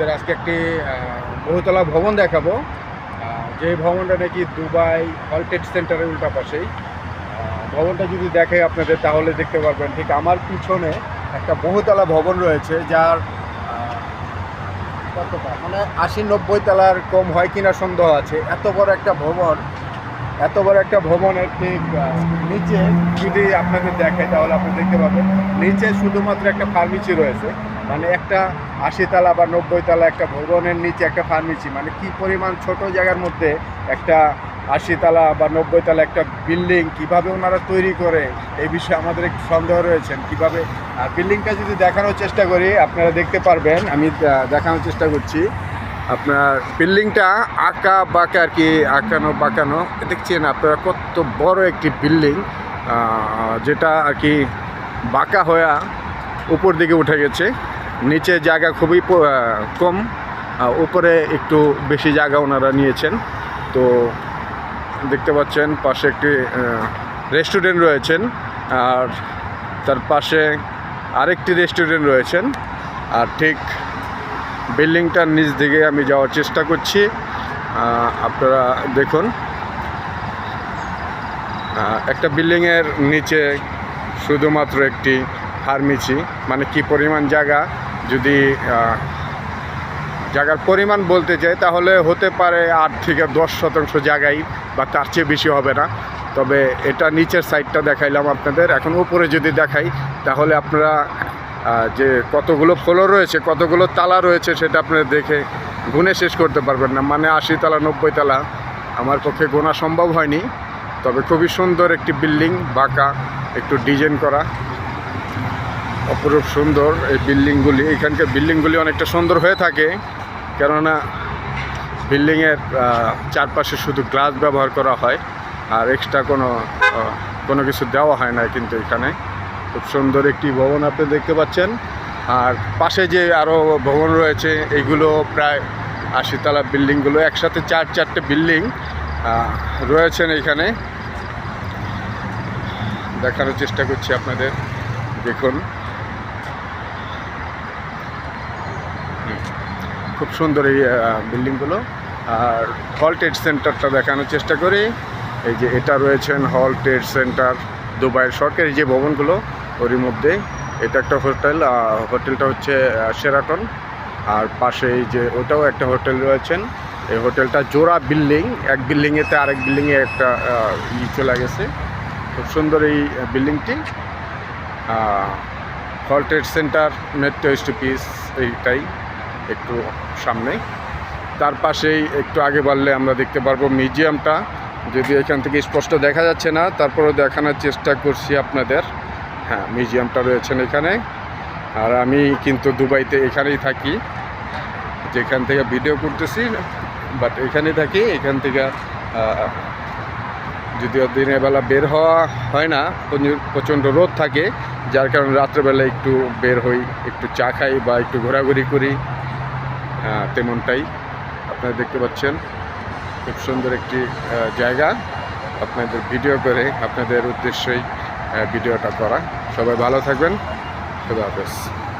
আপনাদের আজকে একটি বহুতলা ভবন দেখাবো। যে ভবনটা নাকি দুবাই হলটেড সেন্টারের উল্টা পাশেই ভবনটা যদি দেখে আপনাদের, তাহলে দেখতে পারবেন ঠিক আমার পিছনে একটা বহুতলা ভবন রয়েছে, যার মানে আশি নব্বই তলার কম হয় কিনা সন্দেহ আছে। এত বড় একটা ভবন, এত বড় একটা ভবনের ঠিক নিচে যদি আপনাদের দেখে তাহলে আপনি দেখতে পাবেন নিচে শুধুমাত্র একটা ফার্মেসি রয়েছে। মানে একটা আশি তালা বা নব্বই তালা একটা ভবনের নিচে একটা ফার্মেসি মানে কি পরিমাণ ছোট জায়গার মধ্যে একটা আশি তালা বা নব্বই তালা একটা বিল্ডিং কীভাবে ওনারা তৈরি করে, এই বিষয়ে আমাদের একটু সন্দেহ রয়েছেন কীভাবে, আর বিল্ডিংটা যদি দেখানোর চেষ্টা করি, আপনারা দেখতে পারবেন, আমি দেখানোর চেষ্টা করছি। আপনার বিল্ডিংটা আঁকা বাঁকা আর কি, আঁকানো বাঁকানো, দেখছেন আপনারা কত বড় একটি বিল্ডিং যেটা আর কি বাঁকা হয়ে উপর দিকে উঠে গেছে। নিচে জায়গা খুবই কম উপরে একটু বেশি জায়গা ওনারা নিয়েছেন। তো দেখতে পাচ্ছেন, পাশে একটি রেস্টুরেন্ট রয়েছেন, আর তার পাশে আরেকটি রেস্টুরেন্ট রয়েছেন, আর ঠিক বিল্ডিংটার নিচ দিকে আমি যাওয়ার চেষ্টা করছি। আপনারা দেখুন একটা বিল্ডিংয়ের নিচে শুধুমাত্র একটি ফার্মেসি মানে কি পরিমাণ জায়গা যদি জায়গার পরিমাণ বলতে চাই, তাহলে হতে পারে আট থেকে দশ শতাংশ জায়গায় বা তার চেয়ে বেশি হবে না। তবে এটা নিচের সাইডটা দেখাইলাম আপনাদের। এখন উপরে যদি দেখাই, তাহলে আপনারা যে কতগুলো ফ্লোর রয়েছে, কতগুলো তালা রয়েছে, সেটা আপনারা দেখে গুনে শেষ করতে পারবেন না। মানে আশি তালা, নব্বই তালা আমার পক্ষে গোনা সম্ভব হয়নি। তবে খুবই সুন্দর একটি বিল্ডিং বাঁকা, একটু ডিজাইন করা। অপরূপ সুন্দর এই বিল্ডিংগুলি। এখানকার বিল্ডিংগুলি অনেকটা সুন্দর হয়ে থাকে। কেননা বিল্ডিংয়ের চারপাশে শুধু গ্লাস ব্যবহার করা হয়। আর এক্সট্রা কোনো কোনো কিছু দেওয়া হয় না কিন্তু এখানে। খুব সুন্দর একটি ভবন আপনি দেখতে পাচ্ছেন। আর পাশে যে আরও ভবন রয়েছে এইগুলো প্রায় আশিতলা বিল্ডিংগুলো, একসাথে চার, চারটে বিল্ডিং রয়েছেন এখানে। দেখানোর চেষ্টা করছি আপনাদের। দেখুন। খুব সুন্দর এই বিল্ডিংগুলো। আর হল ট্রেড সেন্টারটা দেখানোর চেষ্টা করি। এই যে এটা রয়েছেন হল ট্রেড সেন্টার দুবাইয়ের সরকারি যে ভবনগুলো, ওরই মধ্যে। এটা একটা হোটেল হোটেলটা হচ্ছে সেরাটন আর পাশে এই যে ওটাও একটা হোটেল রয়েছেন। এই হোটেলটা জোড়া বিল্ডিং, এক বিল্ডিংয়েতে আরেক বিল্ডিংয়ে একটা ই চলে গেছে। খুব সুন্দর এই বিল্ডিংটি। হল ট্রেড সেন্টার মেট্রো স্টপিস এইটাই। একটু সামনে। তার পাশেই একটু আগে বাড়লে আমরা দেখতে পারব মিউজিয়ামটা। যদি এখান থেকে স্পষ্ট দেখা যাচ্ছে না, তারপরেও দেখানোর চেষ্টা করছি আপনাদের। হ্যাঁ মিউজিয়ামটা রয়েছেন এখানে। আর আমি কিন্তু দুবাইতে এখানেই থাকি। যেখান থেকে ভিডিও করতেছি, বাট এখানেই থাকি। এখান থেকে যদিও দিনের বেলা বের হওয়া হয় না প্রচণ্ড রোদ থাকে। যার কারণে রাত্রেবেলা একটু বের হই, একটু চা খাই বা একটু ঘোরাঘুরি করি। তেমনটাই। আপনারা দেখতে পাচ্ছেন, খুব সুন্দর একটি জায়গা। আপনাদের ভিডিও করে আপনাদের উদ্দেশ্যেই ভিডিওটা করা। সবাই ভালো থাকবেন। খুদা হাফেজ।